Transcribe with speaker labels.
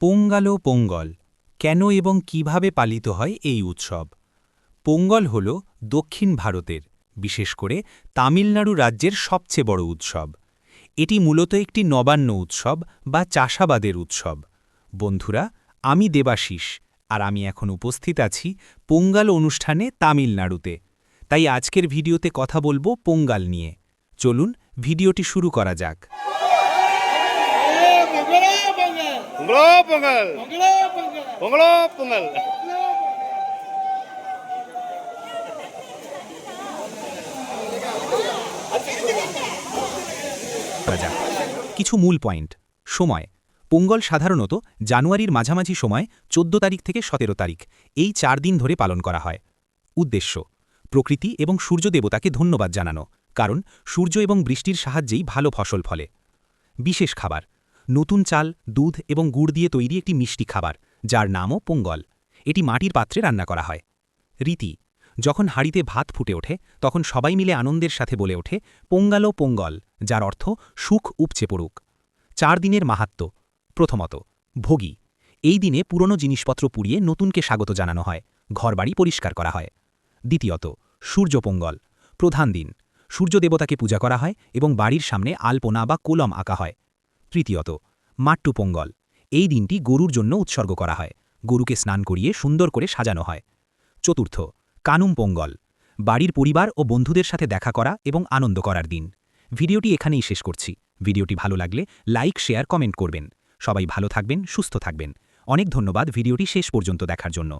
Speaker 1: পোঙ্গাল পোঙ্গল, কেন এবং কীভাবে পালিত হয় এই উৎসব? পোঙ্গল হল দক্ষিণ ভারতের, বিশেষ করে তামিলনাড়ু রাজ্যের সবচেয়ে বড় উৎসব। এটি মূলত একটি নবান্ন উৎসব বা চাষাবাদের উৎসব। বন্ধুরা, আমি দেবাশিস, আর আমি এখন উপস্থিত আছি পোঙ্গাল অনুষ্ঠানে তামিলনাড়ুতে। তাই আজকের ভিডিওতে কথা বলব পোঙ্গাল নিয়ে। চলুন, ভিডিওটি শুরু করা যাক।
Speaker 2: பொங்கலோ பொங்கல் பொங்கலோ பொங்கல்
Speaker 1: করা যাক কিছু মূল পয়েন্ট সময় পোঙ্গল সাধারণত জানুয়ারির মাঝামাঝি সময় ১৪ তারিখ থেকে ১৭ তারিখ এই চার দিন ধরে পালন করা হয় উদ্দেশ্য প্রকৃতি এবং সূর্য দেবতাকে ধন্যবাদ জানানো কারণ সূর্য এবং বৃষ্টির সাহায্যেই ভালো ফসল ফলে বিশেষ খাবার নতুন চাল, দুধ এবং গুড় দিয়ে তৈরি একটি মিষ্টি খাবার, যার নামও পোঙ্গল। এটি মাটির পাত্রে রান্না করা হয়। রীতি, যখন হাঁড়িতে ভাত ফুটে ওঠে, তখন সবাই মিলে আনন্দের সাথে বলে ওঠে, পোঙ্গালো পোঙ্গল যার অর্থ সুখ উপচে পড়ুক। চার দিনের মাহাত্ম্য প্রথমত, ভোগী। এই দিনে পুরনো জিনিসপত্র পুড়িয়ে নতুনকে স্বাগত জানানো হয়। ঘরবাড়ি পরিষ্কার করা হয়। দ্বিতীয়ত, সূর্য সূর্যপোঙ্গল প্রধান দিন, সূর্য দেবতাকে পূজা করা হয় এবং বাড়ির সামনে আলপনা বা কোলম আঁকা হয়। তৃতীয়ত মাট্টু পোঙ্গল। এই দিনটি গরুর জন্য উৎসর্গ করা হয়। গরুকে স্নান করিয়ে সুন্দর করে সাজানো হয়। চতুর্থ, কানুম পোঙ্গল। বাড়ির পরিবার ও বন্ধুদের সাথে দেখা করা এবং আনন্দ করার দিন। ভিডিওটি এখানেই শেষ করছি। ভিডিওটি ভালো লাগলে লাইক, শেয়ার, কমেন্ট করবেন। সবাই ভালো থাকবেন, সুস্থ থাকবেন। অনেক ধন্যবাদ ভিডিওটি শেষ পর্যন্ত দেখার জন্য।